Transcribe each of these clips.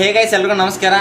ಹೇಗೈಸ್ ಎಲ್ರಿಗೂ ನಮಸ್ಕಾರ.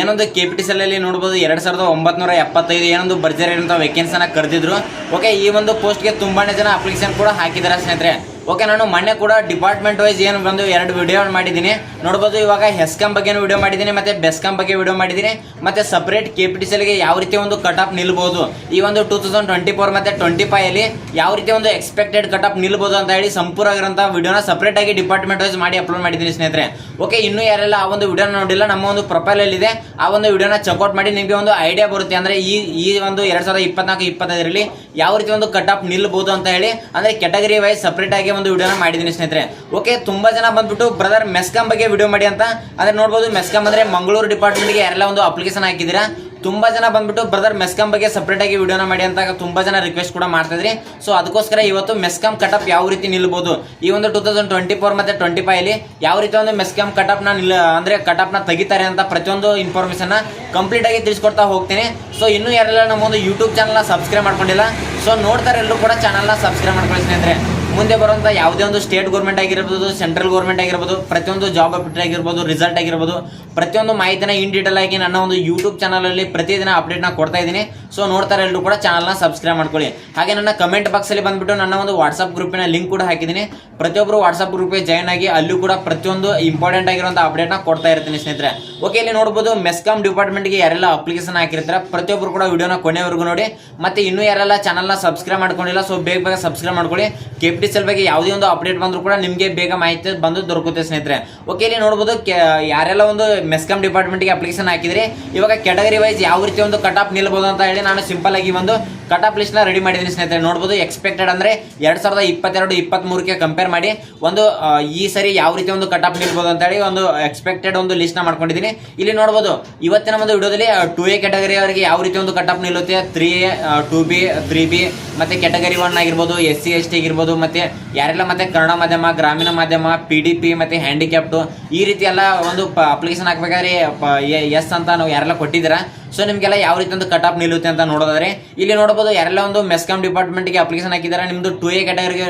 ಏನೊಂದು ಕೆ ಪಿ ಟಿ ಅಲ್ಲಿ ನೋಡ್ಬೋದು, ಎರಡು ಸಾವಿರದ ಒಂಬತ್ನೂರ ಎಪ್ಪತ್ತೈದು ಏನೊಂದು ಬರ್ಜರಿ ಇರುವಂಥ ವೇಕೆನ್ಸಿನ ಕರೆದಿದ್ರು. ಓಕೆ ಈ ಒಂದು ಪೋಸ್ಟ್ಗೆ ತುಂಬಾ ಜನ ಅಪ್ಲಿಕೇಶನ್ ಕೂಡ ಹಾಕಿದ್ದಾರೆ ಸ್ನೇಹಿತರೆ. ಓಕೆ, ನಾನು ಮೊನ್ನೆ ಕೂಡ ಡಿಪಾರ್ಟ್ಮೆಂಟ್ ವೈಸ್ ಏನು ಬಂದು ಎರಡು ವಿಡಿಯೋ ಮಾಡಿದ್ದೀನಿ. ನೋಡ್ಬೋದು ಇವಾಗ ಹೆಸ್ಕಾಂ ಬಗ್ಗೆ ವಿಡಿಯೋ ಮಾಡಿದ್ದೀನಿ, ಮತ್ತೆ ಬೆಸ್ಕಾಂ ಬಗ್ಗೆ ವಿಡಿಯೋ ಮಾಡಿದ್ದೀನಿ, ಮತ್ತೆ ಸಪ್ರೇಟ್ ಕೆ ಪಿ ಟಿ ಯಾವ ರೀತಿ ಒಂದು ಕಟ್ ನಿಲ್ಬೋದು. ಈ ಒಂದು ಟೂ ತೌಸಂಡ್ ಟ್ವೆಂಟಿ ಫೋರ್ ಮತ್ತೆ ಟ್ವೆಂಟಿ ಫೈವ್ ಅಲ್ಲಿ ಯಾವ ರೀತಿ ಒಂದು ಎಕ್ಸ್ಪೆಕ್ಟೆಡ್ ಕಟ್ ನಿಲ್ಬೋದು ಅಂತ ಹೇಳಿ ಸಂಪೂರ್ಣ ಆಗಿರೋಂಥ ವಿಡಿಯೋನ ಸಪ್ರೇಟ್ ಆಗಿ ಡಿಪಾರ್ಟ್ಮೆಂಟ್ ವೈಸ್ ಮಾಡಿ ಅಪ್ಲೋಡ್ ಮಾಡಿದ್ದೀನಿ ಸ್ನೇಹಿತರೆ. ಓಕೆ, ಇನ್ನೂ ಯಾರೆಲ್ಲ ಆ ಒಂದು ವಿಡಿಯೋನ ನೋಡಿಲ್ಲ, ನಮ್ಮ ಒಂದು ಪ್ರೊಫೈಲ್ ಅಲ್ಲಿ ಇದೆ. ಆ ಒಂದು ವಿಡಿಯೋನ ಚೆಕ್ಔಟ್ ಮಾಡಿ ನಿಮಗೆ ಒಂದು ಐಡಿಯಾ ಬರುತ್ತೆ ಅಂದ್ರೆ ಈ ಈ ಒಂದು ಎರಡು ಸಾವಿರದ ಇಪ್ಪತ್ನಾಲ್ಕು, ಇಪ್ಪತ್ತೈದರಲ್ಲಿ ಯಾವ ರೀತಿ ಒಂದು ಕಟ್ ಆಫ್ ನಿಲ್ಬಹುದು ಅಂತ ಹೇಳಿ, ಅಂದ್ರೆ ಕೆಟಗರಿ ವೈಸ್ ಸಪ್ರೇಟ್ ಆಗಿ ಒಂದು ವಿಡಿಯೋನ ಮಾಡಿದ್ದೀನಿ ಸ್ನೇಹಿತರೆ. ಓಕೆ ತುಂಬಾ ಜನ ಬಂದ್ಬಿಟ್ಟು ಬ್ರದರ್ ಮೆಸ್ಕಾಂ ಬಗ್ಗೆ ವಿಡಿಯೋ ಮಾಡಿ ಅಂತ. ಅಂದ್ರೆ ನೋಡ್ಬೋದು ಮೆಸ್ಕಾಂ ಅಂದ್ರೆ ಮಂಗಳೂರು ಡಿಪಾರ್ಟ್ಮೆಂಟ್ಗೆ ಯಾರೆಲ್ಲ ಒಂದು ಅಪ್ಲಿಕೇಶನ್ ಹಾಕಿದ್ದೀರಾ? ತುಂಬಾ ಜನ ಬಂದ್ಬಿಟ್ಟು ಬ್ರದರ್ ಮೆಸ್ಕಾಂ ಬಗ್ಗೆ ಸಪ್ರೇಟ್ ಆಗಿ ವಿಡಿಯೋನ ಮಾಡಿ ಅಂತ ತುಂಬಾ ಜನ ರಿಕ್ವೆಸ್ಟ್ ಕೂಡ ಮಾಡ್ತಿದ್ರಿ ಸೊ ಅದಕ್ಕೋಸ್ಕರ ಇವತ್ತು ಮೆಸ್ಕಾಂ ಕಟಪ್ ಯಾವ ರೀತಿ ನಿಲ್ಬೋದು? ಈ ಒಂದು ಟೂ ತೌಸಂಡ್ ಟ್ವೆಂಟಿ ಫೋರ್ ಮತ್ತೆ ಟ್ವೆಂಟಿ ಫೈವ್ ಅಲ್ಲಿ ಯಾವ ರೀತಿ ಒಂದು ಮೆಸ್ಕಾಂ ಕಟಪ್ನ ನಿಲ್ ಅಂದ್ರೆ ಕಟಪ್ನ ತೆಗಿತಾರೆ ಅಂತ ಪ್ರತಿಯೊಂದು ಇನ್ಫಾರ್ಮೇಶನ್ ಕಂಪ್ಲೀಟ್ ಆಗಿ ತಿಳಿಸ್ಕೊಡ್ತಾ ಹೋಗ್ತೀನಿ. ಸೊ ಇನ್ನೂ ಯಾರೆಲ್ಲ ನಮ್ಮ ಒಂದು ಯೂಟ್ಯೂಬ್ ಚಾನಲ್ನ ಸಬ್ಸ್ಕ್ರೈಬ್ ಮಾಡ್ಕೊಂಡಿಲ್ಲ ಸೊ ನೋಡ್ತಾರೆ ಎಲ್ಲರೂ ಕೂಡ ಚಾನಲ್ನ ಸಬ್ಸ್ಕ್ರೈಬ್ ಮಾಡ್ಕೊಳ್ಳಿ ಸ್ನೇಹಿತರೆ. ಮುಂದೆ ಬರುವಂತ ಯಾವುದೇ ಒಂದು ಸ್ಟೇಟ್ ಗೌರ್ಮೆಂಟ್ ಆಗಿರ್ಬೋದು ಸೆಂಟ್ರಲ್ ಗೌರ್ಮೆಂಟ್ ಆಗಿರ್ಬೋದು, ಪ್ರತಿಯೊಂದು ಜಾಬ್ ಅಪ್ಡೇಟ್ ಆಗಿರ್ಬೋದು ರಿಸಲ್ಟ್ ಆಗಿರ್ಬೋದು ಪ್ರತಿಯೊಂದು ಮಾಹಿತಿನ ಇನ್ ಡೀಟೇಲ್ ಆಗಿ ನನ್ನ ಒಂದು ಯೂಟ್ಯೂಬ್ ಚಾನಲ್ ಅಲ್ಲಿ ಪ್ರತಿದಿನ ಅಪ್ಡೇಟ್ನ ಕೊಡ್ತಾ ಇದ್ದೀನಿ. ಸೊ ನೋಡ್ತಾರೆ ಎಲ್ಲರೂ ಕೂಡ ಚಾನಲ್ನ ಸಬ್ಸ್ಕ್ರೈಬ್ ಮಾಡ್ಕೊಳ್ಳಿ. ಹಾಗೆ ನನ್ನ ಕಮೆಂಟ್ ಬಾಕ್ಸ್ ಅಲ್ಲಿ ಬಂದ್ಬಿಟ್ಟು ನನ್ನ ಒಂದು ವಾಟ್ಸ್ಆಪ್ ಗ್ರೂಪಿನ ಲಿಂಕ್ ಕೂಡ ಹಾಕಿದ್ದೀನಿ. ಪ್ರತಿಯೊಬ್ಬರು ವಾಟ್ಸಪ್ ಗ್ರೂಪ್ಗೆ ಜಾಯ್ನ್ ಆಗಿ ಅಲ್ಲೂ ಕೂಡ ಪ್ರತಿಯೊಂದು ಇಂಪಾರ್ಟೆಂಟ್ ಆಗಿರುವಂತ ಅಪ್ಡೇಟ್ನ ಕೊಡ್ತಾ ಇರ್ತೀನಿ ಸ್ನೇಹಿತರೆ. ಓಕೆ ಇಲ್ಲಿ ನೋಡಬಹುದು ಮೆಸ್ಕಾಂ ಡಿಪಾರ್ಟ್ಮೆಂಟ್ಗೆ ಯಾರೆಲ್ಲ ಅಪ್ಲಿಕೇಶನ್ ಹಾಕಿರ್ತಾರೆ ಪ್ರತಿಯೊಬ್ಬರು ಕೂಡ ವಿಡಿಯೋನ ಕೊನೆವರೆಗೂ ನೋಡಿ. ಮತ್ತೆ ಇನ್ನೂ ಯಾರೆಲ್ಲ ಚಾನಲ್ನ ಸಬ್ಸ್ಕ್ರೈಬ್ ಮಾಡ್ಕೊಂಡಿಲ್ಲ ಸೊ ಬೇಗ ಬೇಗ ಸಬ್ಸ್ಕ್ರೈಬ್ ಮಾಡ್ಕೊಳ್ಳಿ. ಕೆ ಪಿ ಟಿ ಸೆಲ್ ಬಗ್ಗೆ ಯಾವುದೇ ಒಂದು ಅಪ್ಡೇಟ್ ಬಂದರೂ ಕೂಡ ನಿಮಗೆ ಬೇಗ ಮಾಹಿತಿ ಬಂದು ದೊರಕುತ್ತೆ ಸ್ನೇಹಿತರೆ. ಓಕೆ ಇಲ್ಲಿ ನೋಡಬಹುದು ಯಾರೆಲ್ಲ ಒಂದು ಮೆಸ್ಕಾಂ ಡಿಪಾರ್ಟ್ಮೆಂಟ್ಗೆ ಅಪ್ಲಿಕೇಶನ್ ಹಾಕಿದ್ರಿ ಇವಾಗ ಕೆಟಗರಿ ವೈಸ್ ಯಾವ ರೀತಿ ಒಂದು ಕಟ್ ಆಫ್ ನಿಲ್ಬಹುದು ಅಂತ ಹೇಳಿ ನಾನು ಸಿಂಪಲ್ ಆಗಿ ಒಂದು ಕಟ್ ಆಫ್ ಲಿಸ್ಟ್ನ ರೆಡಿ ಮಾಡಿದ್ದೀನಿ ಸ್ನೇಹಿತರೆ. ನೋಡ್ಬೋದು ಎಕ್ಸ್ಪೆಕ್ಟೆಡ್ ಅಂದರೆ ಎರಡು ಸಾವಿರದ ಇಪ್ಪತ್ತೆರಡು ಇಪ್ಪತ್ತ್ ಮೂರಕ್ಕೆ ಕಂಪೇರ್ ಮಾಡಿ ಒಂದು ಈ ಸರಿ ಯಾವ ರೀತಿ ಒಂದು ಕಟ್ ಆಫ್ ನಿಲ್ಬೋದು ಅಂತ ಹೇಳಿ ಒಂದು ಎಕ್ಸ್ಪೆಕ್ಟೆಡ್ ಒಂದು ಲಿಸ್ಟ್ನ ಮಾಡ್ಕೊಂಡಿದ್ದೀನಿ. ಇಲ್ಲಿ ನೋಡ್ಬೋದು, ಇವತ್ತಿನ ಒಂದು ವಿಡಿಯೋದಲ್ಲಿ ಟು ಎ ಕೆಟಗರಿ ಅವರಿಗೆ ಯಾವ ರೀತಿ ಒಂದು ಕಟ್ ಆಫ್ ನಿಲ್ಲುತ್ತೆ? Three A two B three B ಮತ್ತು ಕೆಟಗರಿ ಒನ್ ಆಗಿರ್ಬೋದು ಎಸ್ ಸಿ ಎಸ್ ಟಿ ಆಗಿರ್ಬೋದು, ಮತ್ತು ಯಾರೆಲ್ಲ ಮತ್ತು ಕನ್ನಡ ಮಾಧ್ಯಮ, ಗ್ರಾಮೀಣ ಮಾಧ್ಯಮ ಪಿ ಡಿ ಪಿ ಮತ್ತು ಹ್ಯಾಂಡಿಕ್ಯಾಪ್ಟು ಈ ರೀತಿ ಎಲ್ಲ ಒಂದು ಅಪ್ಲಿಕೇಶನ್ ಹಾಕ್ಬೇಕಾದ್ರೆ ಎಸ್ ಅಂತ ನಾವು ಯಾರೆಲ್ಲ ಕೊಟ್ಟಿದ್ದೀರಾ? ಸೊ ನಿಮ್ಗೆಲ್ಲ ಯಾವ ರೀತಿ ಒಂದು ಕಟ್ ಆಫ್ ನಿಲ್ಲುತ್ತೆ ಅಂತ ನೋಡೋದಾದ್ರೆ, ಇಲ್ಲಿ ನೋಡಬಹುದು ಯಾರೆಲ್ಲ ಒಂದು ಮೆಸ್ಕಾಮ್ ಡಿಪಾರ್ಟ್ಮೆಂಟ್ಗೆ ಅಪ್ಲಿಕೇಶನ್ ಹಾಕಿದ್ದಾರೆ, ನಿಮ್ದು ಟು ಎ ಕ್ಯಾಟಗರಿಗೆ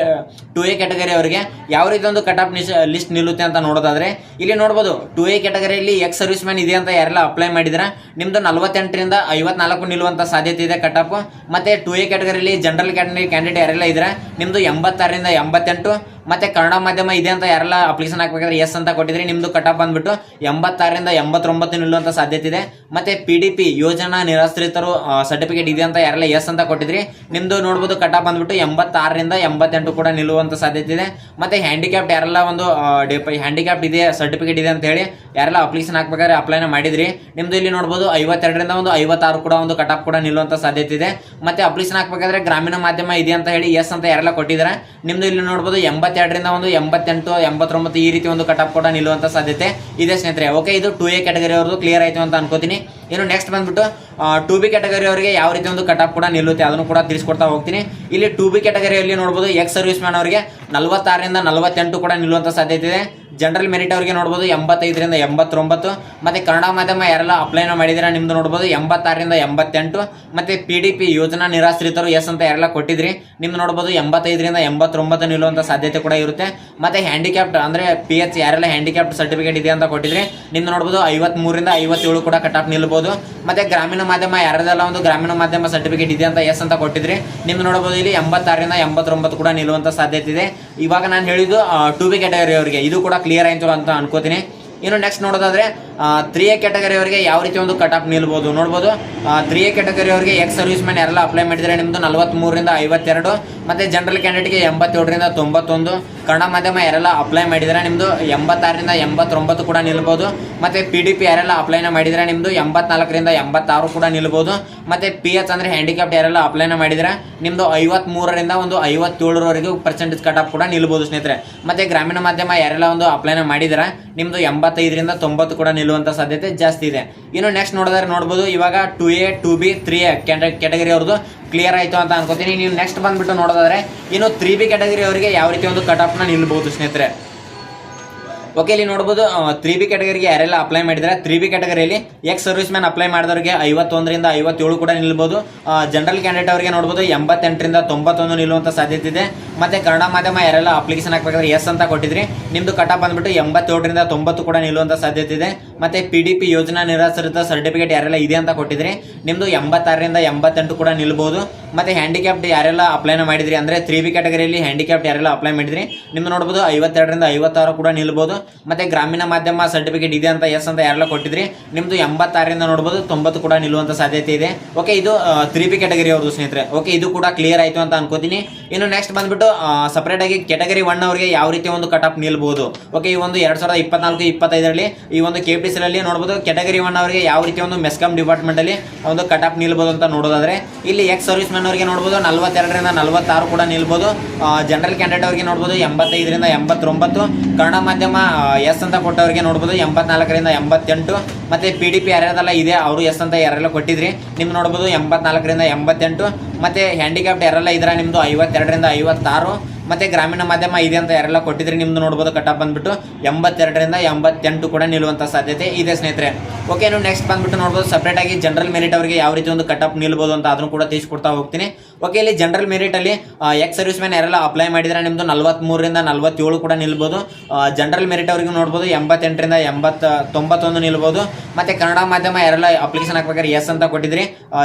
ಟು ಎ ಕ್ಯಾಟಗರಿ ಅವರಿಗೆ ಯಾವ ರೀತಿ ಒಂದು ಕಟ್ ಆಫ್ ಲಿಸ್ಟ್ ನಿಲ್ಲುತ್ತೆ ಅಂತ ನೋಡೋದಾದ್ರೆ, ಇಲ್ಲಿ ನೋಡಬಹುದು ಟು ಎ ಕ್ಯಾಟಗರಿಯಲ್ಲಿ ಎಕ್ಸ್ ಸರ್ವಿಸ್ ಮ್ಯಾನ್ ಇದೆ ಅಂತ ಯಾರೆಲ್ಲ ಅಪ್ಲೈ ಮಾಡಿದ್ರ ನಿಮ್ದು ನಲವತ್ತೆಂಟರಿಂದ ಐವತ್ನಾಲ್ಕು ನಿಲ್ಲುವಂತ ಸಾಧ್ಯತೆ ಇದೆ ಕಟ್ ಆಫ್ ಮತ್ತೆ ಟು ಎ ಕ್ಯಾಟಗರಿಯಲ್ಲಿ ಜನರಲ್ ಕ್ಯಾಟಗರಿ ಕ್ಯಾಂಡಿಡೇಟ್ ಯಾರೆಲ್ಲ ಇದ್ರೆ ನಿಮ್ದು ಎಂಬತ್ತಾರರಿಂದ ಎಂಬತ್ತೆಂಟು ಮತ್ತೆ ಕನ್ನಡ ಮಾಧ್ಯಮ ಇದೆ ಅಂತ ಯಾರೆಲ್ಲ ಅಪ್ಲಿಕೇಶನ್ ಹಾಕ್ಬೇಕಾದ್ರೆ ಎಸ್ ಅಂತ ಕೊಟ್ಟಿದ್ರೆ, ನಿಮ್ದು ಕಟ್ ಆಫ್ ಬಂದ್ಬಿಟ್ಟು ಎಂಬತ್ತಾರರಿಂದ ಎಂಬತ್ತೊಂಬತ್ತು ನಿಲ್ಲುವಂತ ಸಾಧ್ಯತೆ ಇದೆ. ಮತ್ತೆ ಪಿ ಡಿ ಪಿ ಯೋಜನಾ ನಿರಾಶ್ರಿತರು ಸರ್ಟಿಫಿಕೇಟ್ ಇದೆ ಅಂತ ಯಾರೆಲ್ಲ ಎಸ್ ಅಂತ ಕೊಟ್ಟಿದ್ರಿ, ನಿಮ್ದು ನೋಡ್ಬೋದು ಕಟ್ ಆಫ್ ಬಂದ್ಬಿಟ್ಟು ಎಂಬತ್ತಾರರಿಂದ ಎಂಬತ್ತೆಂಟು ಕೂಡ ನಿಲ್ಲುವಂತ ಸಾಧ್ಯತೆ ಇದೆ. ಮತ್ತೆ ಹ್ಯಾಂಡಿಕ್ಯಾಪ್ಟ್ ಯಾರೆಲ್ಲ ಒಂದು ಹ್ಯಾಂಡಿಕ್ಯಾಪ್ಟ್ ಇದೆ ಸರ್ಟಿಫಿಕೇಟ್ ಇದೆ ಅಂತ ಹೇಳಿ ಯಾರೆಲ್ಲ ಅಪ್ಲಿಕೇಶನ್ ಹಾಕ್ಬೇಕಾದ್ರೆ ಅಪ್ಲೈನ ಮಾಡಿದ್ರಿ, ನಿಮ್ದು ಇಲ್ಲಿ ನೋಡ್ಬೋದು ಐವತ್ತೆರಡರಿಂದ ಒಂದು ಐವತ್ತಾರು ಕೂಡ ಒಂದು ಕಟ್ ಆಫ್ ಕೂಡ ನಿಲ್ಲುವಂತ ಸಾಧ್ಯತೆ ಇದೆ. ಮತ್ತೆ ಅಪ್ಲಿಕೇಶನ್ ಹಾಕ್ಬೇಕಾದ್ರೆ ಗ್ರಾಮೀಣ ಮಾಧ್ಯಮ ಇದೆ ಅಂತ ಹೇಳಿ ಎಸ್ ಅಂತ ಯಾರೆಲ್ಲ ಕೊಟ್ಟಿದ್ದಾರೆ, ನಿಮ್ದು ಇಲ್ಲಿ ನೋಡ್ಬೋದು ಎಂಬತ್ತೆರಡರಿಂದ ಒಂದು ಎಂಬತ್ತೆಂಟು, ಎಂಬತ್ತೊಂಬತ್ತು ಈ ರೀತಿ ಒಂದು ಕಟಪ್ ಕೂಡ ನಿಲ್ಲುವಂತ ಸಾಧ್ಯತೆ ಇದೆ ಸ್ನೇಹಿತರೆ. ಓಕೆ ಇದು ಟು ಎ ಕ್ಯಾಟಗರಿ ಅವ್ರದ್ದು ಕ್ಲಿಯರ್ ಆಯ್ತು ಅಂತ ಅನ್ಕೋತೀನಿ. ಇನ್ನು ನೆಕ್ಸ್ಟ್ ಬಂದ್ಬಿಟ್ಟು ಟು ಬಿ ಕ್ಯಾಟಗರಿ ಅವರಿಗೆ ಯಾವ ರೀತಿ ಒಂದು ಕಟಪ್ ಕೂಡ ನಿಲ್ಲುತ್ತೆ ಅದನ್ನು ಕೂಡ ತಿಳಿಸ್ಕೊಡ್ತಾ ಹೋಗ್ತೀನಿ. ಇಲ್ಲಿ ಟು ಬಿ ಕ್ಯಾಟಗರಿಯಲ್ಲಿ ನೋಡ್ಬೋದು ಎಕ್ಸ್ ಸರ್ವಿಸ್ ಮ್ಯಾನ್ ಅವರಿಗೆ ನಲವತ್ತಾರರಿಂದ ನಲವತ್ತೆಂಟು ಕೂಡ ನಿಲ್ಲುವಂತ ಸಾಧ್ಯತೆ ಇದೆ. ಜನರಲ್ ಮೆರಿಟ್ ಅವರಿಗೆ ನೋಡ್ಬೋದು ಎಂಬತ್ತೈದರಿಂದ ಎಂಬತ್ತೊಂಬತ್ತು. ಮತ್ತು ಕನ್ನಡ ಮಾಧ್ಯಮ ಯಾರೆಲ್ಲ ಅಪ್ಲೈನ ಮಾಡಿದ್ದೀರಾ ನಿಮ್ಮದು ನೋಡ್ಬೋದು ಎಂಬತ್ತಾರರಿಂದ ಎಂಬತ್ತೆಂಟು. ಮತ್ತು ಪಿ ಡಿ ಪಿ ಯೋಜನಾ ನಿರಾಶ್ರಿತರು ಎಸ್ ಅಂತ ಯಾರೆಲ್ಲ ಕೊಟ್ಟಿದ್ರಿ ನಿಮ್ದು ನೋಡ್ಬೋದು ಎಂಬತ್ತೈದರಿಂದ ಎಂಬತ್ತೊಂಬತ್ತು ನಿಲ್ಲುವಂಥ ಸಾಧ್ಯತೆ ಕೂಡ ಇರುತ್ತೆ. ಮತ್ತು ಹ್ಯಾಂಡಿಕ್ಯಾಪ್ಟ್ ಅಂದರೆ ಪಿ ಎಚ್ ಯಾರೆಲ್ಲ ಹ್ಯಾಂಡಿಕ್ಯಾಪ್ಟ್ ಸರ್ಟಿಫಿಕೇಟ್ ಇದೆ ಅಂತ ಕೊಟ್ಟಿದ್ರಿ ನಿಮ್ದು ನೋಡ್ಬೋದು ಐವತ್ಮೂರಿಂದ ಐವತ್ತೇಳು ಕೂಡ ಕಟ್ ಆಫ್ ನಿಲ್ಬೋದು. ಮತ್ತು ಗ್ರಾಮೀಣ ಮಾಧ್ಯಮ ಯಾರದೆಲ್ಲ ಒಂದು ಗ್ರಾಮೀಣ ಮಾಧ್ಯಮ ಸರ್ಟಿಫಿಕೇಟ್ ಇದೆ ಅಂತ ಎಸ್ ಅಂತ ಕೊಟ್ಟಿದ್ರಿ ನಿಮ್ದು ನೋಡ್ಬೋದು ಇಲ್ಲಿ ಎಂಬತ್ತಾರರಿಂದ ಎಂಬತ್ತೊಂಬತ್ತು ಕೂಡ ನಿಲ್ಲುವಂಥ ಸಾಧ್ಯತೆ ಇದೆ. ಇವಾಗ ನಾನು ಹೇಳಿದ್ದು ಟು ಬಿ ಕ್ಯಾಟಗರಿ ಅವರಿಗೆ. ಇದು ಕೂಡ ಕ್ಲಿಯರ್ ಆಯಿತು ಅಂತ ಅನ್ಕೋತೀನಿ. ಇನ್ನು ನೆಕ್ಸ್ಟ್ ನೋಡೋದಾದ್ರೆ ತ್ರೀ ಎ ಕ್ಯಾಟಗರಿ ಅವರಿಗೆ ಯಾವ ರೀತಿ ಒಂದು ಕಟ್ ಆಫ್ ನಿಲ್ಬೋದು ನೋಡ್ಬೋದು. ತ್ರೀ ಎ ಕ್ಯಾಟಗರಿ ಅವರಿಗೆ ಎಕ್ಸ್ ಸರ್ವಿಸ್ ಮ್ಯಾನ್ ಎಲ್ಲ ಅಪ್ಲೈ ಮಾಡಿದರೆ ನಿಮ್ದು ನಲವತ್ಮೂರರಿಂದ ಐವತ್ತೆರಡು, ಮತ್ತು ಜನರಲ್ ಕ್ಯಾಂಡಿಡೇಟ್ಗೆ ಎಂಬತ್ತೇಳರಿಂದ ತೊಂಬತ್ತೊಂದು. ಕನ್ನಡ ಮಾಧ್ಯಮ ಯಾರೆಲ್ಲ ಅಪ್ಲೈ ಮಾಡಿದ್ರೆ ನಿಮ್ಮದು ಎಂಬತ್ತಾರರಿಂದ ಎಂಬತ್ತೊಂಬತ್ತು ಕೂಡ ನಿಲ್ಬೋದು. ಮತ್ತೆ ಪಿ ಡಿ ಪಿ ಯಾರೆಲ್ಲ ಅಪ್ಲೈನ ಮಾಡಿದರೆ ನಿಮ್ಮದು ಎಂಬತ್ನಾಲ್ಕರಿಂದ ಎಂಬತ್ತಾರು ಕೂಡ ನಿಲ್ಬೋದು. ಮತ್ತೆ ಪಿ ಎಚ್ ಅಂದರೆ ಹ್ಯಾಂಡಿಕ್ಯಾಪ್ಟ್ ಯಾರೆಲ್ಲ ಅಪ್ಲೈನ ಮಾಡಿದ್ರೆ ನಿಮ್ದು ಐವತ್ಮೂರರಿಂದ ಒಂದು ಐವತ್ತೇಳರವರೆಗೂ ಪರ್ಸೆಂಟೇಜ್ ಕಟ್ ಆಫ್ ಕೂಡ ನಿಲ್ಬೋದು ಸ್ನೇಹಿತರೆ. ಮತ್ತೆ ಗ್ರಾಮೀಣ ಮಾಧ್ಯಮ ಯಾರೆಲ್ಲ ಒಂದು ಅಪ್ಲೈನ ಮಾಡಿದ್ರೆ ನಿಮ್ಮದು ಎಂಬತ್ತೈದರಿಂದ ತೊಂಬತ್ತು ಕೂಡ ನಿಲ್ಲುವಂತ ಸಾಧ್ಯತೆ ಜಾಸ್ತಿ ಇದೆ. ಇನ್ನು ನೆಕ್ಸ್ಟ್ ನೋಡಿದ್ರೆ ನೋಡ್ಬೋದು, ಇವಾಗ two A two B three A category ಅವ್ರದ್ದು. ಕ್ಲಿಯರ್ ಆಯಿತು ಅಂತ ಅನ್ಕೋತೀನಿ. ನೀವು ನೆಕ್ಸ್ಟ್ ಬಂದ್ಬಿಟ್ಟು ನೋಡೋದಾದ್ರೆ, ಇನ್ನು ತ್ರೀ ಬಿ ಕ್ಯಾಟಗರಿ ಅವರಿಗೆ ಯಾವ ರೀತಿ ಒಂದು ಕಟ್ ಆಫ್ನ ನಿಲ್ಬೋದು ಸ್ನೇಹಿತರೆ? ಓಕೆ ಇಲ್ಲಿ ನೋಡ್ಬೋದು ತ್ರೀ ಬಿ ಕ್ಯಾಟಗರಿಗೆ ಯಾರೆಲ್ಲ ಅಪ್ಲೈ ಮಾಡಿದ್ರೆ ತ್ರೀ ಬಿ ಕ್ಯಾಟಗರಿಯಲ್ಲಿ ಎಕ್ಸ್ ಸರ್ವಿಸ್ ಮ್ಯಾನ್ ಅಪ್ಲೈ ಮಾಡಿದವರಿಗೆ ಐವತ್ತೊಂದರಿಂದ ಐವತ್ತೇಳು ಕೂಡ ನಿಲ್ಬೋದು ಜನರಲ್ ಕ್ಯಾಂಡಿಡೇಟ್ ಅವರಿಗೆ ನೋಡ್ಬೋದು, ಎಂಬತ್ತೆಂಟರಿಂದ ತೊಂಬತ್ತೊಂದು ನಿಲ್ಲುವಂತ ಸಾಧ್ಯತೆ ಇದೆ. ಮತ್ತೆ ಕನ್ನಡ ಮಾಧ್ಯಮ ಯಾರೆಲ್ಲ ಅಪ್ಲಿಕೇಶನ್ ಹಾಕ್ಬೇಕಾದ್ರೆ ಎಸ್ ಅಂತ ಕೊಟ್ಟಿದ್ರಿ, ನಿಮ್ದು ಕಟ ಬಂದ್ಬಿಟ್ಟು ಎಂಬತ್ತೇಳರಿಂದ ತೊಂಬತ್ತು ಕೂಡ ನಿಲ್ಲುವಂತ ಸಾಧ್ಯತೆ ಇದೆ. ಮತ್ತೆ ಪಿ ಡಿ ಪಿ ಯೋಜನಾ ನಿರಾಶ್ರಿತ ಸರ್ಟಿಫಿಕೇಟ್ ಯಾರೆಲ್ಲ ಇದೆ ಅಂತ ಕೊಟ್ಟಿದ್ರಿ, ನಿಮ್ದು ಎಂಬತ್ತಾರರಿಂದ ಎಂಬತ್ತೆಂಟು ಕೂಡ ನಿಲ್ಬಹುದು ಮತ್ತೆ ಹ್ಯಾಂಡಿಕ್ಯಾಪ್ಟ್ ಯಾರೆಲ್ಲ ಅಪ್ಲೈನ ಮಾಡಿದ್ರಿ ಅಂದ್ರೆ ತ್ರೀ ಬಿ ಕ್ಯಾಟಗರಿಯಲ್ಲಿ ಹ್ಯಾಂಡಿಕ್ಯಾಪ್ಟ್ ಯಾರೆಲ್ಲ ಅಪ್ಲೈ ಮಾಡಿದ್ರಿ, ನಿಮ್ದು ನೋಡ್ಬೋದು ಐವತ್ತೆರಡರಿಂದ ಐವತ್ತಾರು ಕೂಡ ನಿಲ್ಬಹುದು ಮತ್ತೆ ಗ್ರಾಮೀಣ ಮಾಧ್ಯಮ ಸರ್ಟಿಫಿಕೇಟ್ ಇದೆ ಅಂತ ಎಸ್ ಅಂತ ಯಾರೆಲ್ಲ ಕೊಟ್ಟಿದ್ರಿ, ನಿಮ್ದು ಎಂಬತ್ತಾರರಿಂದ ನೋಡ್ಬೋದು ತೊಂಬತ್ತು ಕೂಡ ನಿಲ್ಲುವಂತ ಸಾಧ್ಯತೆ ಇದೆ. ಓಕೆ ಇದು ತ್ರೀ ಬಿ ಕ್ಯಾಟಗರಿ ಅವ್ರದ್ದು ಸ್ನೇಹಿತರೆ. ಓಕೆ ಇದು ಕೂಡ ಕ್ಲಿಯರ್ ಆಯ್ತು ಅಂತ ಅನ್ಕೋತೀನಿ. ಇನ್ನು ನೆಕ್ಸ್ಟ್ ಬಂದ್ಬಿಟ್ಟು ಸಪರೇಟ್ ಆಗಿ ಕೆಟಗರಿ ಒನ್ ಅವರಿಗೆ ಯಾವ ರೀತಿ ಒಂದು ಕಟ್ ಆಫ್ ನಿಲ್ಬಹುದು ಓಕೆ ಈ ಒಂದು ಎರಡ್ ಸಾವಿರದ ಇಪ್ಪತ್ನಾಲ್ಕು, ಇಪ್ಪತ್ತೈದರಲ್ಲಿ, ಈ ಒಂದು ಕೆ ಪಿ ಅಲ್ಲಿ ನೋಡಬಹುದು ಕೆಟಗರಿ ಒನ್ ಅವರಿಗೆ ಯಾವ ರೀತಿ ಒಂದು ಮೆಸ್ಕಾಮ್ ಡಿಪಾರ್ಟ್ಮೆಂಟ್ ಅಲ್ಲಿ ಒಂದು ಕಟ್ ಆಫ್ ನಿಲ್ಬಹುದು ಅಂತ ನೋಡೋದಾದ್ರೆ, ಇಲ್ಲಿ ಎಕ್ಸ್ ಸರ್ವಿಸ್ ಮ್ಯಾನ್ ಅವರಿಗೆ ನೋಡಬಹುದು ನಲವತ್ತೆರಡರಿಂದ ನಲವತ್ತಾರು ಕೂಡ ನಿಲ್ಬೋದು. ಜನರಲ್ ಕ್ಯಾಂಡಿಡೇಟ್ ಅವರಿಗೆ ನೋಡಬಹುದು ಎಂಬತ್ತೈದರಿಂದ ಎಂಬತ್ತೊಂಬತ್ತು. ಕನ್ನಡ ಮಾಧ್ಯಮ ಎಸ್ ಅಂತ ಕೊಟ್ಟವರಿಗೆ ನೋಡಬಹುದು ಎಂಬತ್ನಾಲ್ಕರಿಂದ ಎಂಬತ್ತೆಂಟು. ಮತ್ತೆ ಪಿ ಡಿ ಪಿ ಇದೆ, ಅವರು ಎಸ್ ಅಂತ ಯಾರೆಲ್ಲ ಕೊಟ್ಟಿದ್ರಿ? ನಿಮ್ಗೆ ನೋಡಬಹುದು ಎಂಬತ್ನಾಲ್ಕರಿಂದ ಎಂಬತ್ತೆಂಟು. ಮತ್ತೆ ಹ್ಯಾಂಡಿಕ್ಯಾಪ್ಟ್ ಯಾರೆಲ್ಲ ಇದ್ರ ನಿಮ್ಮದು ಐವತ್ತೆರಡರಿಂದ ಐವತ್ತಾರು, ಮತ್ತೆ ಗ್ರಾಮೀಣ ಮಾಧ್ಯಮ ಇದೆ ಅಂತ ಯಾರೆಲ್ಲ ಕೊಟ್ಟಿದ್ರೆ ನಿಮ್ದು ನೋಡ್ಬೋದು ಕಟ್ಟಪ್ ಬಂದ್ಬಿಟ್ಟು ಎಂಬತ್ತೆರಡರಿಂದ ಎಂಬತ್ತೆಂಟು ಕೂಡ ನಿಲ್ಲುವಂಥ ಸಾಧ್ಯತೆ ಇದೆ ಸ್ನೇಹಿತರೆ. ಓಕೆ ನೀವು ನೆಕ್ಸ್ಟ್ ಬಂದ್ಬಿಟ್ಟು ನೋಡ್ಬೋದು ಸಪ್ರೇಟಾಗಿ ಜನರಲ್ ಮೆರಿಟ್ ಅವರಿಗೆ ಯಾವ ರೀತಿ ಒಂದು ಕಟ್ಟಪ್ ನಿಲ್ಬೋದು ಅಂತ ಅದನ್ನು ಕೂಡ ತಿಳಿಸ್ಕೊಡ್ತಾ ಹೋಗ್ತೀನಿ. ಓಕೆ ಇಲ್ಲಿ ಜನರಲ್ ಮೆರಿಟ್ ಅಲ್ಲಿ ಎಕ್ಸ್ ಸರ್ವಿಸ್ ಮ್ಯಾನ್ ಯಾರೆಲ್ಲ ಅಪ್ಲೈ ಮಾಡಿದ್ರೆ ನಿಮ್ದು ನಲ್ವತ್ಮೂರರಿಂದ ನಲ್ವತ್ತೇಳು ಕೂಡ ನಿಲ್ಬೋದು. ಜನರಲ್ ಮೆರಿಟ್ ಅವರಿಗೆ ನೋಡ್ಬೋದು, ಎಂಬತ್ತೆಂಟರಿಂದ ಎಂಬತ್ತ ತೊಂಬತ್ತೊಂದು ನಿಲ್ಬೋದು. ಮತ್ತೆ ಕನ್ನಡ ಮಾಧ್ಯಮ ಯಾರೆಲ್ಲ ಅಪ್ಲಿಕೇಶನ್ ಹಾಕ್ಬೇಕಾದ್ರೆ ಎಸ್ ಅಂತ ಕೊಟ್ಟಿದ್ರಿ.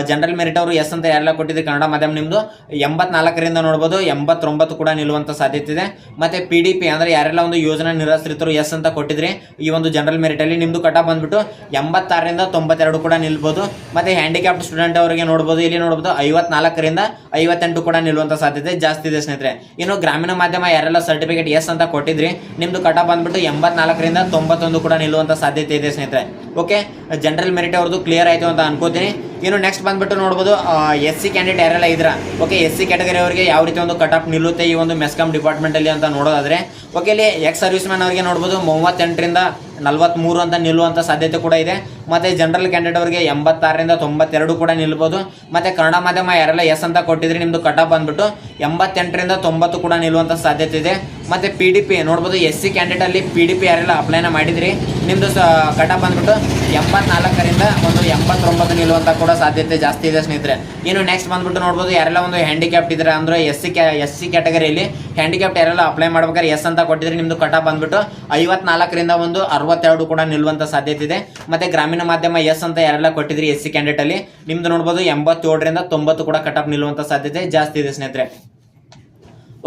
ಜನರಲ್ ಮೆರಿಟ್ ಅವರು ಎಸ್ ಅಂತ ಯಾರೆಲ್ಲ ಕೊಟ್ಟಿದ್ರಿ ಕನ್ನಡ ಮಾಧ್ಯಮ ನಿಮ್ದು, ಎಂಬತ್ನಾಲ್ಕರಿಂದ ನೋಡ್ಬೋದು, ಎಂಬತ್ತೊಂಬತ್ತು ಕೂಡ ನಿಲ್ಲುವಂತ ಸಾಧ್ಯತೆ ಇದೆ. ಮತ್ತೆ ಪಿ ಡಿ ಪಿ ಅಂದ್ರೆ ಯಾರೆಲ್ಲ ಒಂದು ಯೋಜನಾ ನಿರಾಶ್ರಿತರು ಎಸ್ ಅಂತ ಕೊಟ್ಟಿದ್ರಿ, ಈ ಒಂದು ಜನರಲ್ ಮೆರಿಟ್ ಅಲ್ಲಿ ನಿಮ್ದು ಕಟ ಬಂದ್ಬಿಟ್ಟು ಎಂಬತ್ತಾರರಿಂದ ತೊಂಬತ್ತೆರಡು ಕೂಡ ನಿಲ್ಬೋದು. ಮತ್ತೆ ಹ್ಯಾಂಡಿಕ್ಯಾಪ್ಟ್ ಸ್ಟೂಡೆಂಟ್ ಅವರಿಗೆ ನೋಡ್ಬೋದು, ಇಲ್ಲಿ ನೋಡ್ಬೋದು, ಐವತ್ನಾಲ್ಕರಿಂದ ಐವತ್ತೆಂಟು ಕೂಡ ನಿಲ್ಲುವಂತ ಸಾಧ್ಯತೆ ಜಾಸ್ತಿ ಇದೆ ಸ್ನೇಹಿತರೆ. ಇನ್ನು ಗ್ರಾಮೀಣ ಮಾಧ್ಯಮ ಯಾರೆಲ್ಲ ಸರ್ಟಿಫಿಕೇಟ್ ಎಸ್ ಅಂತ ಕೊಟ್ಟಿದ್ರಿ, ನಿಮ್ದು ಕಟ ಬಂದ್ಬಿಟ್ಟು ಎಂಬತ್ನಾಲ್ಕರಿಂದ ತೊಂಬತ್ತೊಂದು ಕೂಡ ನಿಲ್ಲುವಂತ ಸಾಧ್ಯತೆ ಇದೆ ಸ್ನೇಹಿತರೆ. ಓಕೆ ಜನರಲ್ ಮೆರಿಟ್ ಅವ್ರದ್ದು ಕ್ಲಿಯರ್ ಆಯ್ತು ಅಂತ ಅನ್ಕೋತೀನಿ. ಇನ್ನು ನೆಕ್ಸ್ಟ್ ಬಂದ್ಬಿಟ್ಟು ನೋಡ್ಬೋದು ಎಸ್ ಸಿ ಕ್ಯಾಂಡಿಡೇಟ್ ಯಾರೆಲ್ಲ ಇದ್ರ ಓಕೆ ಎಸ್ ಸಿ ಕ್ಯಾಟಗರಿ ಅವರಿಗೆ ಯಾವ ರೀತಿ ಒಂದು ಕಟ್ ಆಫ್ ನಿಲ್ಲುತ್ತೆ ಈ ಒಂದು ಮೆಸ್ಕಾಮ್ ಡಿಪಾರ್ಟ್ಮೆಂಟ್ ಅಲ್ಲಿ ಅಂತ ನೋಡೋದಾದ್ರೆ ಓಕೆ ಇಲ್ಲಿ ಎಕ್ಸ್ ಸರ್ವಿಸ್ ಮ್ಯಾನ್ ಅವರಿಗೆ ನೋಡ್ಬೋದು, ಮೂವತ್ತೆಂಟರಿಂದ ನಲವತ್ಮೂರು ಅಂತ ನಿಲ್ಲುವಂತ ಸಾಧ್ಯತೆ ಕೂಡ ಇದೆ. ಮತ್ತೆ ಜನರಲ್ ಕ್ಯಾಂಡಿಡೇಟ್ ಅವರಿಗೆ ಎಂಬತ್ತಾರರಿಂದ ತೊಂಬತ್ತೆರಡು ಕೂಡ ನಿಲ್ಬೋದು. ಮತ್ತೆ ಕನ್ನಡ ಮಾಧ್ಯಮ ಯಾರೆಲ್ಲ ಎಸ್ ಅಂತ ಕೊಟ್ಟಿದ್ರೆ, ನಿಮ್ದು ಕಟ್ ಆಫ್ ಬಂದ್ಬಿಟ್ಟು ಎಂಬತ್ತೆಂಟರಿಂದ ತೊಂಬತ್ತು ಕೂಡ ನಿಲ್ಲುವಂತ ಸಾಧ್ಯತೆ ಇದೆ. ಮತ್ತೆ ಪಿ ಡಿ ಪಿ ನೋಡ್ಬೋದು ಎಸ್ ಸಿ ಕ್ಯಾಂಡಿಡೇಟ್ ಅಲ್ಲಿ ಪಿ ಡಿ ಪಿ ಯಾರೆಲ್ಲ ಅಪ್ಲೈನ ಮಾಡಿದ್ರಿ, ನಿಮ್ದು ಸ ಕಟ್ ಆಫ್ ಬಂದ್ಬಿಟ್ಟು ಎಂಬತ್ನಾಲ್ಕರಿಂದ ಒಂದು ಎಂಬತ್ತೊಂಬತ್ತು ನಿಲ್ಲುವಂತ ಕೂಡ ಸಾಧ್ಯತೆ ಜಾಸ್ತಿ ಇದೆ ಸ್ನೇಹಿತರೆ. ಇನ್ನು ನೆಕ್ಸ್ಟ್ ಬಂದ್ಬಿಟ್ಟು ನೋಡ್ಬೋದು ಯಾರೆಲ್ಲ ಒಂದು ಹ್ಯಾಂಡಿಕ್ಯಾಪ್ಟ್ ಇದ್ರೆ, ಅಂದ್ರೆ ಎಸ್ ಸಿ ಎಸ್ ಸಿ ಕ್ಯಾಟಗರಿಯಲ್ಲಿ ಹ್ಯಾಂಡಿಕ್ಯಾಪ್ಟ್ ಯಾರೆಲ್ಲ ಅಪ್ಲೈ ಮಾಡ್ಬೇಕಾದ್ರೆ ಎಸ್ ಅಂತ ಕೊಟ್ಟಿದ್ರೆ, ನಿಮ್ದು ಕಟ ಬಂದ್ಬಿಟ್ಟು ಐವತ್ನಾಲ್ಕರಿಂದ ಒಂದು ಅರವತ್ತೆರಡು ಕೂಡ ನಿಲ್ಲುವಂತ ಸಾಧ್ಯತೆ ಇದೆ. ಮತ್ತೆ ಗ್ರಾಮೀಣ ಮಾಧ್ಯಮ ಎಸ್ ಅಂತ ಯಾರೆಲ್ಲ ಕೊಟ್ಟಿದ್ರಿ ಎಸ್ ಸಿ ಕ್ಯಾಂಡಿಡೇಟ್ ಅಲ್ಲಿ, ನಿಮ್ದು ನೋಡಬಹುದು ಎಂಬತ್ತೇಳರಿಂದ ತೊಂಬತ್ತು ಕೂಡ ಕಟ್ ಆಫ್ ನಿಲ್ಲುವಂತ ಸಾಧ್ಯತೆ ಜಾಸ್ತಿ ಇದೆ ಸ್ನೇಹಿತರೆ.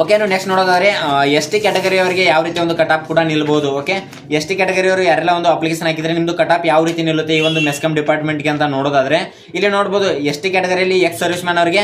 ಓಕೆ ನೆಕ್ಸ್ಟ್ ನೋಡೋದಾದ್ರೆ ಎಸ್ ಟಿ ಕ್ಯಾಟಗರಿ ಅವರಿಗೆ ಯಾವ ರೀತಿ ಒಂದು ಕಟಾಪ್ ಕೂಡ ನಿಲ್ಬಹುದು ಓಕೆ ಎಸ್ ಟಿ ಕ್ಯಾಟಗರಿ ಅವರು ಯಾರೆಲ್ಲ ಒಂದು ಅಪ್ಲಿಕೇಶನ್ ಹಾಕಿದ್ರೆ ನಿಮ್ದು ಕಟಾಪ್ ಯಾವ ರೀತಿ ನಿಲ್ಲುತ್ತೆ ಈ ಒಂದು ಮೆಸ್ಕಮ್ ಡಿಪಾರ್ಟ್ಮೆಂಟ್ಗೆ ಅಂತ ನೋಡೋದಾದ್ರೆ, ಇಲ್ಲಿ ನೋಡಬಹುದು ಎಸ್ ಟಿ ಕ್ಯಾಟಗರಿಯಲ್ಲಿ ಎಕ್ಸ್ ಸರ್ವಿಸ್ ಮ್ಯಾನ್ ಅವರಿಗೆ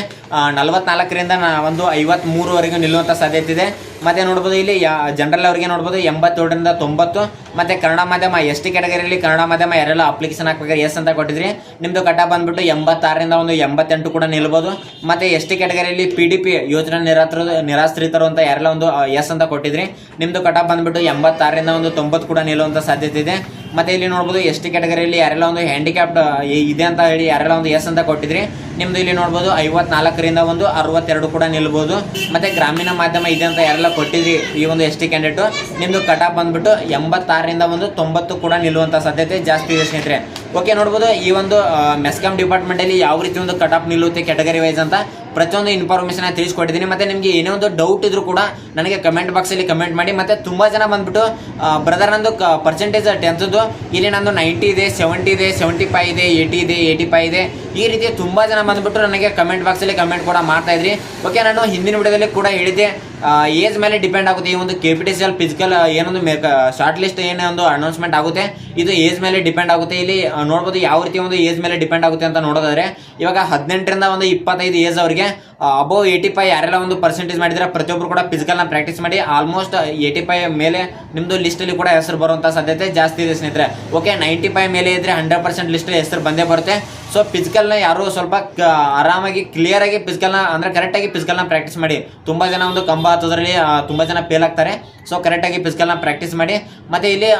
ನಲವತ್ನಾಲ್ಕರಿಂದ ಒಂದು ಐವತ್ಮೂರವರೆಗೂ ನಿಲ್ಲುವಂತ ಸಾಧ್ಯತೆ ಇದೆ. ಮತ್ತೆ ನೋಡ್ಬೋದು ಇಲ್ಲಿ ಜನರಲ್ ಅವರಿಗೆ ನೋಡ್ಬೋದು ಎಂಬತ್ತೇಳರಿಂದ ತೊಂಬತ್ತು. ಮತ್ತೆ ಕನ್ನಡ ಮಾಧ್ಯಮ ಎಸ್ ಟಿ ಕ್ಯಾಟಗರಿಯಲ್ಲಿ ಕನ್ನಡ ಮಾಧ್ಯಮ ಯಾರೆಲ್ಲ ಅಪ್ಲಿಕೇಶನ್ ಹಾಕ್ಬೇಕಾದ್ರೆ ಎಸ್ ಅಂತ ಕೊಟ್ಟಿದ್ರಿ. ನಿಮ್ದು ಕಟ್ಟ ಬಂದ್ಬಿಟ್ಟು ಎಂಬತ್ತಾರರಿಂದ ಒಂದು ಎಂಬತ್ತೆಂಟು ಕೂಡ ನಿಲ್ಬೋದು. ಮತ್ತೆ ಎಸ್ ಟಿ ಕ್ಯಾಟಗರಿಯಲ್ಲಿ ಪಿ ಡಿ ಪಿ ಯೋಜನಾ ನಿರಾತ್ರ ನಿರಾಶ್ರಿತರು ಅಂತ ಯಾರೆಲ್ಲ ಒಂದು ಎಸ್ ಅಂತ ಕೊಟ್ಟಿದ್ರಿ. ನಿಮ್ದು ಕಟ್ಟ ಬಂದ್ಬಿಟ್ಟು ಎಂಬತ್ತಾರರಿಂದ ಒಂದು ತೊಂಬತ್ತು ಕೂಡ ನಿಲ್ಲುವಂಥ ಸಾಧ್ಯತೆ ಇದೆ. ಮತ್ತೆ ಇಲ್ಲಿ ನೋಡ್ಬೋದು ಎಸ್ ಟಿ ಕ್ಯಾಟಗರಿಯಲ್ಲಿ ಯಾರೆಲ್ಲ ಒಂದು ಹ್ಯಾಂಡಿಕ್ಯಾಪ್ಡ್ ಇದೆ ಅಂತ ಹೇಳಿ ಯಾರೆಲ್ಲ ಒಂದು ಎಸ್ ಅಂತ ಕೊಟ್ಟಿದ್ರಿ, ನಿಮ್ದು ಇಲ್ಲಿ ನೋಡ್ಬೋದು ಐವತ್ನಾಲ್ಕರಿಂದ ಒಂದು ಅರವತ್ತೆರಡು ಕೂಡ ನಿಲ್ಬೋದು. ಮತ್ತೆ ಗ್ರಾಮೀಣ ಮಾಧ್ಯಮ ಇದೆ ಅಂತ ಯಾರೆಲ್ಲ ಕೊಟ್ಟಿದ್ರಿ ಈ ಒಂದು ಎಸ್ ಟಿ ಕ್ಯಾಂಡಿಡೇಟು ನಿಮ್ದು ಕಟ್ ಆಫ್ ಬಂದ್ಬಿಟ್ಟು ಎಂಬತ್ತಾರರಿಂದ ಒಂದು ತೊಂಬತ್ತು ಕೂಡ ನಿಲ್ಲುವಂತ ಸಾಧ್ಯತೆ ಜಾಸ್ತಿ ಇದೆ ಸ್ನೇಹಿತರೆ. ಓಕೆ ನೋಡ್ಬೋದು ಈ ಒಂದು ಮೆಸ್ಕಾಮ್ ಡಿಪಾರ್ಟ್ಮೆಂಟ್ ಅಲ್ಲಿ ಯಾವ ರೀತಿ ಒಂದು ಕಟ್ ಆಫ್ ನಿಲ್ಲುತ್ತೆ ಕ್ಯಾಟಗರಿ ವೈಸ್ ಅಂತ ಪ್ರತಿಯೊಂದು ಇನ್ಫಾರ್ಮೇಶನ್ ತಿಳಿಸ್ಕೊಟ್ಟಿದ್ದೀನಿ ಮತ್ತೆ ನಿಮಗೆ ಏನೇ ಒಂದು ಡೌಟ್ ಇದ್ರೂ ಕೂಡ ನನಗೆ ಕಮೆಂಟ್ ಬಾಕ್ಸ್ ಅಲ್ಲಿ ಕಮೆಂಟ್ ಮಾಡಿ. ಮತ್ತೆ ತುಂಬಾ ಜನ ಬಂದ್ಬಿಟ್ಟು ಬ್ರದರ್ ನಂದು ಪರ್ಸೆಂಟೇಜ್ ಟೆಂತ್ದು ಇಲ್ಲಿ ನಂದು ನೈಂಟಿ ಇದೆ ಸೆವೆಂಟಿ ಇದೆ ಸೆವೆಂಟಿ ಫೈವ್ ಇದೆ ಏಯ್ಟಿ ಇದೆ ಏಯ್ಟಿ ಫೈವ್ ಇದೆ. ಈ ರೀತಿ ತುಂಬಾ ಜನ ಬಂದ್ಬಿಟ್ಟು ನನಗೆ ಕಮೆಂಟ್ ಬಾಕ್ಸ್ ಅಲ್ಲಿ ಕಮೆಂಟ್ ಕೂಡ ಮಾಡ್ತಾ ಇದ್ರಿ. ಓಕೆ ನಾನು ಹಿಂದಿನ ವಿಡಿಯೋದಲ್ಲಿ ಕೂಡ ಹೇಳಿದ್ದೆ. ಏಜ್ ಮೇಲೆ ಡಿಪೆಂಡ್ ಆಗುತ್ತೆ. ಈ ಒಂದು K P T C L physical ಏನೊಂದು ಶಾರ್ಟ್ ಲಿಸ್ಟ್ ಏನೊಂದು ಅನೌನ್ಸ್ಮೆಂಟ್ ಆಗುತ್ತೆ, ಇದು ಏಜ್ ಮೇಲೆ ಡಿಪೆಂಡ್ ಆಗುತ್ತೆ. ಇಲ್ಲಿ ನೋಡ್ಬೋದು ಯಾವ ರೀತಿ ಒಂದು ಏಜ್ ಮೇಲೆ ಡಿಪೆಂಡ್ ಆಗುತ್ತೆ ಅಂತ ನೋಡೋದಾದ್ರೆ, ಇವಾಗ ಹದಿನೆಂಟರಿಂದ ಒಂದು ಇಪ್ಪತ್ತೈದು ಏಜ್ ಅವರಿಗೆ ಅಬೌವ್ ಏಯ್ಟಿ ಫೈವ್ ಯಾರೆಲ್ಲ ಒಂದು ಪರ್ಸೆಂಟೇಜ್ ಮಾಡಿದ್ರೆ ಪ್ರತಿಯೊಬ್ಬರು ಕೂಡ ಫಿಸಿಕಲ್ನ ಪ್ರಾಕ್ಟೀಸ್ ಮಾಡಿ ಆಲ್ಮೋಸ್ಟ್ ಏಯ್ಟಿ ಫೈವ್ ಮೇಲೆ ನಿಮ್ಮದು ಲಿಸ್ಟಲ್ಲಿ ಕೂಡ ಹೆಸರು ಬರುವಂಥ ಸಾಧ್ಯತೆ ಜಾಸ್ತಿ ಇದೆ ಸ್ನೇಹಿತರೆ. ಓಕೆ ನೈಂಟಿ ಫೈವ್ ಮೇಲೆ ಇದ್ದರೆ ಹಂಡ್ರೆಡ್ ಪರ್ಸೆಂಟ್ ಲಿಸ್ಟ್ ಹೆಸರು ಬಂದೇ ಬರುತ್ತೆ. ಸೊ ಫಿಸಿಕಲ್ನ ಯಾರು ಸ್ವಲ್ಪ ಆರಾಮಾಗಿ ಕ್ಲಿಯರ್ ಆಗಿ ಫಿಸಿಕಲ್ನ ಅಂದ್ರೆ ಕರೆಕ್ಟಾಗಿ ಫಿಸಿಕಲ್ನ ಪ್ರಾಕ್ಟೀಸ್ ಮಾಡಿ. ತುಂಬಾ ಜನ ಒಂದು ಕಂಬ ಹತ್ತೋದ್ರಲ್ಲಿ ತುಂಬಾ ಜನ ಫೇಲ್ ಆಗ್ತಾರೆ. ಸೊ ಕರೆಕ್ಟಾಗಿ ಫಿಸಿಕಲ್ನ ಪ್ರಾಕ್ಟೀಸ್ ಮಾಡಿ. ಮತ್ತೆ ಇಲ್ಲಿ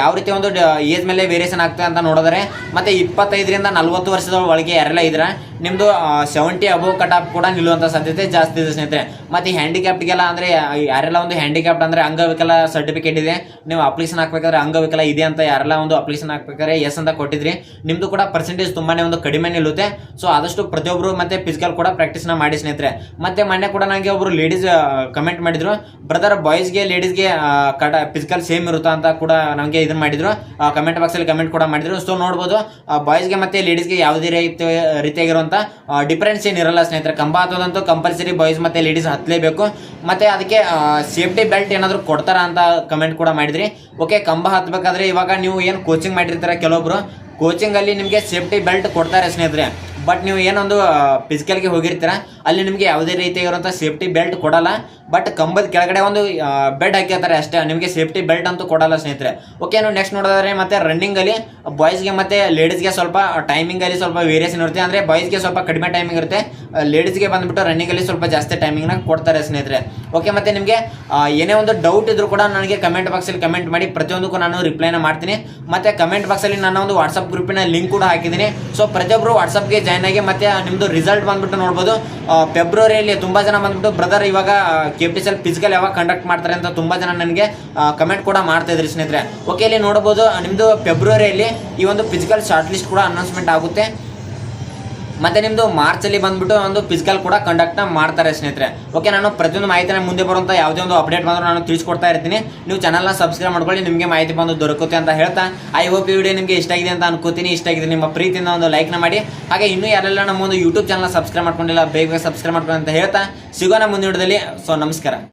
ಯಾವ ರೀತಿ ಒಂದು ಏಜ್ ಮೇಲೆ ವೇರಿಯೇಷನ್ ಆಗ್ತದೆ ಅಂತ ನೋಡಿದರೆ, ಮತ್ತೆ ಇಪ್ಪತ್ತೈದರಿಂದ ನಲ್ವತ್ತು ವರ್ಷದ ಒಳಗೆ ಯಾರೆಲ್ಲ ಇದ್ರ ನಿಮ್ಮದು ಸೆವೆಂಟಿ ಅಬೋವ್ ಕಟ್ ಆಫ್ ಕೂಡ ನಿಲ್ಲುವಂಥ ಸಾಧ್ಯತೆ ಜಾಸ್ತಿ ಇದೆ ಸ್ನೇಹಿತರೆ. ಮತ್ತು ಹ್ಯಾಂಡಿಕ್ಯಾಪ್ಟ್ಗೆಲ್ಲ ಅಂದರೆ ಯಾರೆಲ್ಲ ಒಂದು ಹ್ಯಾಂಡಿಕ್ಯಾಪ್ಟ್ ಅಂದರೆ ಅಂಗವಿಕಲ ಸರ್ಟಿಫಿಕೇಟ್ ಇದೆ, ನೀವು ಅಪ್ಲಿಕೇಶನ್ ಹಾಕ್ಬೇಕಾದ್ರೆ ಅಂಗವಿಕಲ ಇದೆ ಅಂತ ಯಾರೆಲ್ಲ ಒಂದು ಅಪ್ಲಿಕೇಶನ್ ಹಾಕ್ಬೇಕಾದ್ರೆ ಎಸ್ ಅಂತ ಕೊಟ್ಟಿದ್ರಿ. ನಿಮ್ಮದು ಕೂಡ ಪರ್ಸೆಂಟೇಜ್ ತುಂಬಾನೇ ಒಂದು ಕಡಿಮೆ ನಿಲ್ಲುತ್ತೆ. ಸೊ ಆದಷ್ಟು ಪ್ರತಿಯೊಬ್ಬರು ಮತ್ತೆ ಫಿಸಿಕಲ್ ಕೂಡ ಪ್ರಾಕ್ಟೀಸ್ನ ಮಾಡಿ ಸ್ನೇಹಿತರೆ. ಮತ್ತೆ ಮೊನ್ನೆ ಕೂಡ ನನಗೆ ಒಬ್ರು ಲೇಡೀಸ್ ಕಮೆಂಟ್ ಮಾಡಿದ್ರು. ಬ್ರದರ್ ಬಾಯ್ಸ್ಗೆ ಲೇಡೀಸ್ಗೆ ಕಟ ಫಿಸಿಕಲ್ ಸೇಮ್ ಇರುತ್ತಾ? ಅಂತ ಕೂಡ ನಮಗೆ ಇದನ್ನ ಮಾಡಿದ್ರು. ಕಮೆಂಟ್ ಬಾಕ್ಸಲ್ಲಿ ಕಮೆಂಟ್ ಕೂಡ ಮಾಡಿದ್ರು. ಸೊ ನೋಡ್ಬೋದು ಬಾಯ್ಸ್ಗೆ ಮತ್ತೆ ಲೇಡೀಸ್ಗೆ ಯಾವುದೇ ರೀತಿ ರೀತಿಯಾಗಿರುವಂಥ ಡಿಫ್ರೆನ್ಸ್ ಏನಿರಲ್ಲ ಸ್ನೇಹಿತರೆ. ಕಂಬ ಹತ್ತೋದಂತೂ ಕಂಪಲ್ಸರಿ ಬಾಯ್ಸ್ ಮತ್ತೆ ಲೇಡೀಸ್ ಹತ್ತಲೇಬೇಕು ಮತ್ತೆ ಅದಕ್ಕೆ ಸೇಫ್ಟಿ ಬೆಲ್ಟ್ ಏನಾದರೂ ಕೊಡ್ತಾರ ಅಂತ ಕಮೆಂಟ್ ಕೂಡ ಮಾಡಿದ್ರಿ. ಓಕೆ ಕಂಬ ಹತ್ತಬೇಕಾದ್ರೆ ಇವಾಗ ನೀವು ಏನು ಕೋಚಿಂಗ್ ಮಾಡಿರ್ತಾರೆ ಕೆಲವೊಬ್ರು? ಕೋಚಿಂಗಲ್ಲಿ ನಿಮಗೆ ಸೇಫ್ಟಿ ಬೆಲ್ಟ್ ಕೊಡ್ತಾರೆ ಸ್ನೇಹಿತರೆ. ಬಟ್ ನೀವು ಏನೊಂದು ಫಿಸಿಕಲ್ಗೆ ಹೋಗಿರ್ತೀರ, ಅಲ್ಲಿ ನಿಮಗೆ ಯಾವುದೇ ರೀತಿಯಾಗಿರುವಂಥ ಸೇಫ್ಟಿ ಬೆಲ್ಟ್ ಕೊಡಲ್ಲ. ಬಟ್ ಕಂಬದ ಕೆಳಗಡೆ ಒಂದು ಬೆಡ್ ಹಾಕಿರ್ತಾರೆ ಅಷ್ಟೇ. ನಿಮಗೆ ಸೇಫ್ಟಿ ಬೆಲ್ಟ್ ಅಂತೂ ಕೊಡಲ್ಲ ಸ್ನೇಹಿತರೆ. ಓಕೆ ನೀವು ನೆಕ್ಸ್ಟ್ ನೋಡೋದಾದ್ರೆ ಮತ್ತೆ ರನ್ನಿಂಗಲ್ಲಿ ಬಾಯ್ಸ್ಗೆ ಮತ್ತೆ ಲೇಡೀಸ್ಗೆ ಸ್ವಲ್ಪ ಟೈಮಿಂಗಲ್ಲಿ ಸ್ವಲ್ಪ ವೇರಿಯೇಷನ್ ಇರುತ್ತೆ. ಅಂದರೆ ಬಾಯ್ಸ್ಗೆ ಸ್ವಲ್ಪ ಕಡಿಮೆ ಟೈಮಿಂಗ್ ಇರುತ್ತೆ. ಲೇಡೀಸ್ಗೆ ಬಂದ್ಬಿಟ್ಟು ರನ್ನಿಂಗಲ್ಲಿ ಸ್ವಲ್ಪ ಜಾಸ್ತಿ ಟೈಮಿಂಗ್ನ ಕೊಡ್ತಾರೆ ಸ್ನೇಹಿತರೆ. ಓಕೆ ಮತ್ತೆ ನಿಮಗೆ ಏನೇ ಒಂದು ಡೌಟ್ ಇದ್ರೂ ಕೂಡ ನನಗೆ ಕಮೆಂಟ್ ಬಾಕ್ಸಲ್ಲಿ ಕಮೆಂಟ್ ಮಾಡಿ. ಪ್ರತಿಯೊಂದಕ್ಕೂ ನಾನು ರಿಪ್ಲೈನ ಮಾಡ್ತೀನಿ. ಮತ್ತೆ ಕಮೆಂಟ್ ಬಾಕ್ಸಲ್ಲಿ ನಾನು ಒಂದು ವಾಟ್ಸಪ್ ಗ್ರೂಪಿನ ಲಿಂಕ್ ಕೂಡ ಹಾಕಿದ್ದೀನಿ. ಸೊ ಪ್ರತಿಯೊಬ್ಬರು ವಾಟ್ಸಪ್ಗೆ ಜಾಯ್ನ್ ಆಗಿ ಮತ್ತೆ ನಿಮ್ಮದು ರಿಸಲ್ಟ್ ಬಂದ್ಬಿಟ್ಟು ನೋಡ್ಬೋದು. ಫೆಬ್ರವರಿಯಲ್ಲಿ ತುಂಬಾ ಜನ ಬಂದ್ಬಿಟ್ಟು ಬ್ರದರ್ ಇವಾಗ ಕೆ ಪಿ ಎಲ್ ಫಿಸಿಕಲ್ ಯಾವಾಗ ಕಂಡಕ್ಟ್ ಮಾಡ್ತಾರೆ ಅಂತ ತುಂಬಾ ಜನ ನನಗೆ ಕಮೆಂಟ್ ಕೂಡ ಮಾಡ್ತಾ ಇದ್ರಿ ಸ್ನೇಹಿತರೆ. ಓಕೆ ಇಲ್ಲಿ ನೋಡ್ಬೋದು ನಿಮ್ಮದು ಫೆಬ್ರವರಿಯಲ್ಲಿ ಈ ಒಂದು ಫಿಸಿಕಲ್ ಶಾರ್ಟ್ ಲಿಸ್ಟ್ ಕೂಡ ಅನೌನ್ಸ್ಮೆಂಟ್ ಆಗುತ್ತೆ. ಮತ್ತೆ ನಿಮ್ಮದು ಮಾರ್ಚಲ್ಲಿ ಬಂದ್ಬಿಟ್ಟು ಒಂದು ಫಿಸಿಕಲ್ ಕೂಡ ಕಂಡಕ್ಟ್ನ ಮಾಡ್ತಾರೆ ಸ್ನೇಹಿತರೆ. ಓಕೆ ನಾನು ಪ್ರತಿಯೊಂದು ಮಾಹಿತಿನ ಮುಂದೆ ಬರುವಂಥ ಯಾವುದೇ ಒಂದು ಅಪ್ಡೇಟ್ ಬಂದರೂ ನಾನು ತಿಳಿಸ್ಕೊಡ್ತಾ ಇರ್ತೀನಿ. ನೀವು ಚಾನಲ್ನ ಸಬ್ಸ್ಕ್ರೈಬ್ ಮಾಡ್ಕೊಳ್ಳಿ, ನಿಮಗೆ ಮಾಹಿತಿ ಬಂದು ದೊರಕುತ್ತೆ ಅಂತ ಹೇಳ್ತಾ. ಐ ಹೋಪ್ ಈ ವಿಡಿಯೋ ನಿಮಗೆ ಇಷ್ಟ ಆಗಿದೆ ಅಂತ ಅನ್ಕೋತೀನಿ. ಇಷ್ಟ ಆಗಿದೆ ನಿಮ್ಮ ಪ್ರೀತಿಯಿಂದ ಒಂದು ಲೈಕ್ನ ಮಾಡಿ. ಹಾಗೆ ಇನ್ನೂ ಯಾರೆಲ್ಲ ನಮ್ಮ ಒಂದು ಯೂಟ್ಯೂಬ್ ಚಾನಲ್ ಸಬ್ಸ್ಕ್ರೈಬ್ ಮಾಡ್ಕೊಂಡಿಲ್ಲ, ಬೇಗ ಬೇಗ ಸಬ್ಸ್ಕ್ರೈಬ್ ಮಾಡ್ಕೊಳ್ಳಿ ಅಂತ ಹೇಳ್ತಾ. ಸಿಗೋಣ ಮುಂದಿನ ವಿಡಿಯೋದಲ್ಲಿ. ಸೊ ನಮಸ್ಕಾರ.